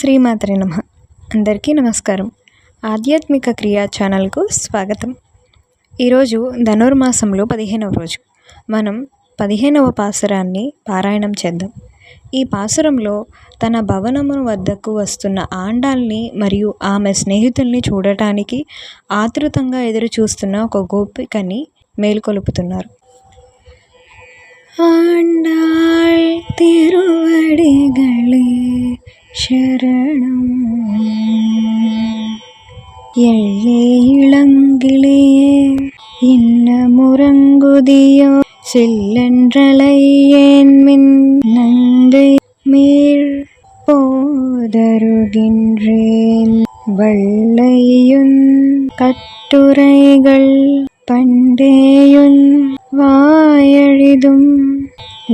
శ్రీమాత్రి నమ. అందరికీ నమస్కారం. ఆధ్యాత్మిక క్రియా ఛానల్కు స్వాగతం. ఈరోజు ధనుర్మాసంలో పదిహేనవ రోజు. మనం పదిహేనవ పాసురాన్ని పారాయణం చేద్దాం. ఈ పాసురంలో తన భవనము వద్దకు వస్తున్న ఆండాల్ని మరియు ఆమె స్నేహితుల్ని చూడటానికి ఆతృతంగా ఎదురు చూస్తున్న ఒక గోపికని మేలుకొలుపుతున్నారు. എള്ളേ ഇളങ്കിളിയേ ഇന്ന മുറങ്കുതിയോ സില്ലൻറളയ്യേൻമിൻ നങ്കை மேல் போதருகின்றேன். வள்ளையுன் கட்டுரைகள் பண்டேயுன் வாயெழுதும்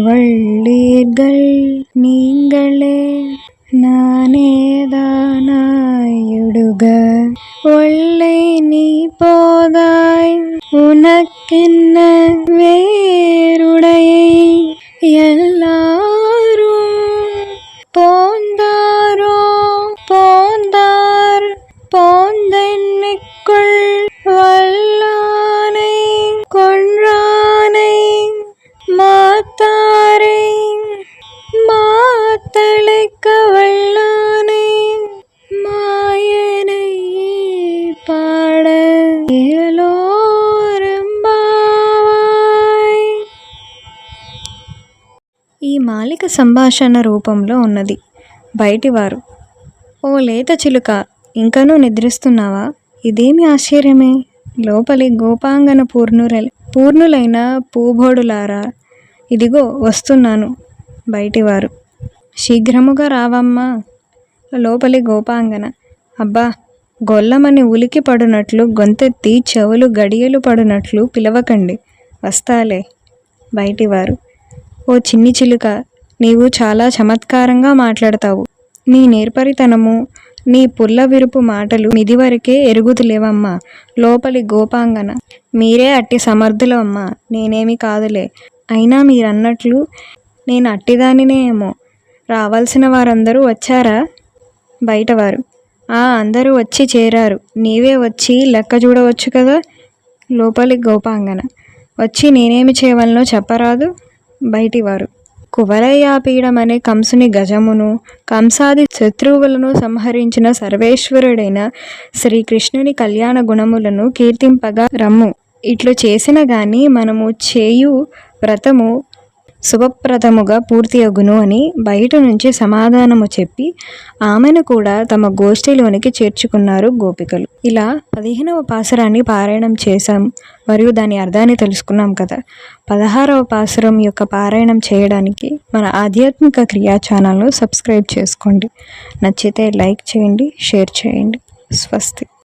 வள்ளீர்கள் நீங்களே நானே உனக்கென்ன ఈ మాలిక సంభాషణ రూపంలో ఉన్నది. బయటివారు ఓ లేత చిలుక ఇంకనూ నిద్రిస్తున్నావా? ఇదేమి ఆశ్చర్యమే? లోపలి గోపాంగన పూర్ణుల పూర్ణులైన పూభోడులారా ఇదిగో వస్తున్నాను. బయటివారు శీఘ్రముగా రావమ్మా. లోపలి గోపాంగన అబ్బా గొల్లమని ఉలికి పడునట్లు గొంతెత్తి చెవులు గడియలు పడునట్లు పిలవకండి వస్తాలే. బయటివారు ఓ చిన్ని చిలుక నీవు చాలా చమత్కారంగా మాట్లాడతావు. నీ నేర్పరితనము నీ పుల్ల విరుపు మాటలు మిదివరకే ఎరుగుతులేవమ్మా లోపలి గోపాంగన మీరే అట్టి సమర్థులమ్మా నేనేమి కాదులే. అయినా మీరన్నట్లు నేను అట్టిదానినే ఏమో. రావాల్సిన వారందరూ వచ్చారా? బయటవారు. ఆ అందరూ వచ్చి చేరారు. నీవే వచ్చి లెక్క చూడవచ్చు కదా? లోపలి గోపాంగన. వచ్చి నేనేమి చేయవలనో చెప్పరాదు? బయటివారు. కువలయాపీడం అనే కంసుని గజమును కంసాది శత్రువులను సంహరించిన సర్వేశ్వరుడైన శ్రీకృష్ణుని కళ్యాణ గుణములను కీర్తింపగా రమ్ము. ఇట్లు చేసిన గాని మనము చేయు వ్రతము శుభప్రదముగా పూర్తియగును అని బయట నుంచి సమాధానము చెప్పి ఆమెను కూడా తమ గోష్ఠిలోనికి చేర్చుకున్నారు గోపికలు. ఇలా పదిహేనవ పాసురాన్ని పారాయణం చేశాం మరియు దాని అర్థాన్ని తెలుసుకున్నాం కదా. పదహారవ పాసురం యొక్క పారాయణం చేయడానికి మన ఆధ్యాత్మిక క్రియా ఛానల్ను సబ్స్క్రైబ్ చేసుకోండి. నచ్చితే లైక్ చేయండి షేర్ చేయండి. స్వస్తి.